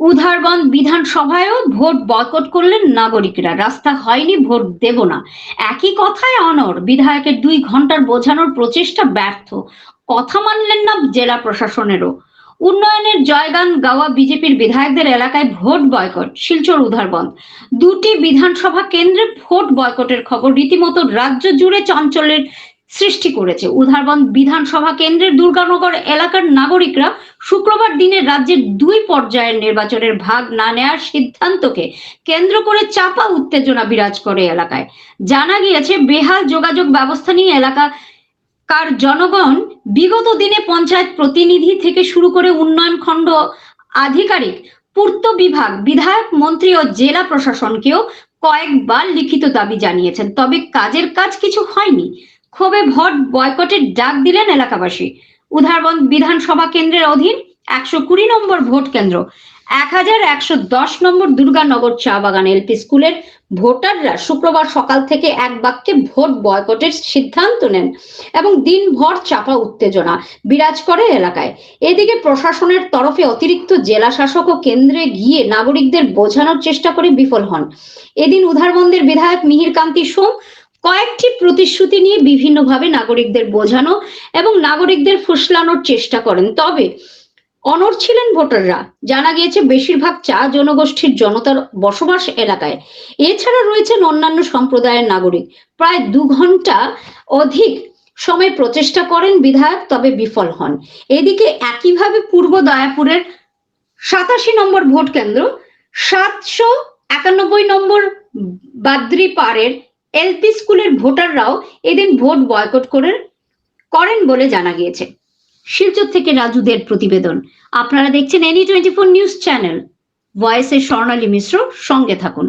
Udharbond বিধানসভায়ও vote boycott করলেন নাগরিকরা। রাস্তা হয়নি, ভোট দেব না। একই কথায় অনর বিধায়কের দুই ঘণ্টার বোঝানোর প্রচেষ্টা ব্যর্থ। কথা মানলেন না জেলা প্রশাসনেরও। উন্নয়নের জয়গান গাওয়া বিজেপির বিধায়কদের এলাকায় ভোট বয়কট, শিলচর উধারবন্দ দুটি বিধানসভা কেন্দ্রে ভোট বয়কটের খবর রীতিমতো রাজ্য জুড়ে চাঞ্চল্যের সৃষ্টি করেছে। উধারবন্দ বিধানসভা কেন্দ্রের দুর্গানগর এলাকার নাগরিকরা শুক্রবার দিনে রাজ্যের দুই পর্যায়ের নির্বাচনের ভাগ না নেওয়ার সিদ্ধান্তকে কেন্দ্র করে চাপা উত্তেজনা বিরাজ করে এলাকায়। জানা গিয়েছে, বেহাল যোগাযোগ ব্যবস্থা নিয়ে এলাকার জনগণ বিগত দিনে পঞ্চায়েত প্রতিনিধি থেকে শুরু করে উন্নয়ন খণ্ড আধিকারিক, পূর্ত বিভাগ, বিধায়ক, মন্ত্রী ও জেলা প্রশাসনকেও কয়েকবার লিখিত দাবি জানিয়েছেন। তবে কাজের কাজ কিছু হয়নি। ক্ষোভে ভোট বয়কটের ডাক দিলেন এলাকাবাসী। উধারবন্দ বিধানসভা কেন্দ্রের অধীন একশো কুড়ি নম্বর ভোট কেন্দ্র, এক হাজার একশো দশ নম্বর দুর্গানগর চা বাগান এলপি স্কুলের ভোটাররা শুক্রবার সকাল থেকে এক বাক্যে ভোট বয়কটের সিদ্ধান্ত নেন এবং দিনভর চাপা উত্তেজনা বিরাজ করে এলাকায়। এদিকে প্রশাসনের তরফে অতিরিক্ত জেলা শাসক ও কেন্দ্রে গিয়ে নাগরিকদের বোঝানোর চেষ্টা করে বিফল হন। এদিন উধারবন্দের বিধায়ক মিহির কান্তি সোম কয়েকটি প্রতিশ্রুতি নিয়ে বিভিন্নভাবে নাগরিকদের বোঝানো এবং নাগরিকদের ফুসলানোর চেষ্টা করেন। তবে অনর ছিলেন ভোটাররা। জানা গিয়েছে, বেশিরভাগ চা জনগোষ্ঠীর জনতার বসবাস এলাকায়। এছাড়া রয়েছেন অন্যান্য সম্প্রদায়ের নাগরিক। প্রায় দু ঘণ্টা অধিক সময় প্রচেষ্টা করেন বিধায়ক, তবে বিফল হন। এদিকে একইভাবে পূর্ব দয়াপুরের সাতাশি নম্বর ভোট কেন্দ্র সাতশো একানব্বই নম্বর বাদ্রি পাড়ের এলপি স্কুলের ভোটাররাও এদিন ভোট বয়কট করে করেন বলে জানা গিয়েছে। শিলচর থেকে রাজুদের প্রতিবেদন। আপনারা দেখছেন any twenty four news channel ভয়েসের স্বর্ণালী মিশ্র সঙ্গে থাকুন।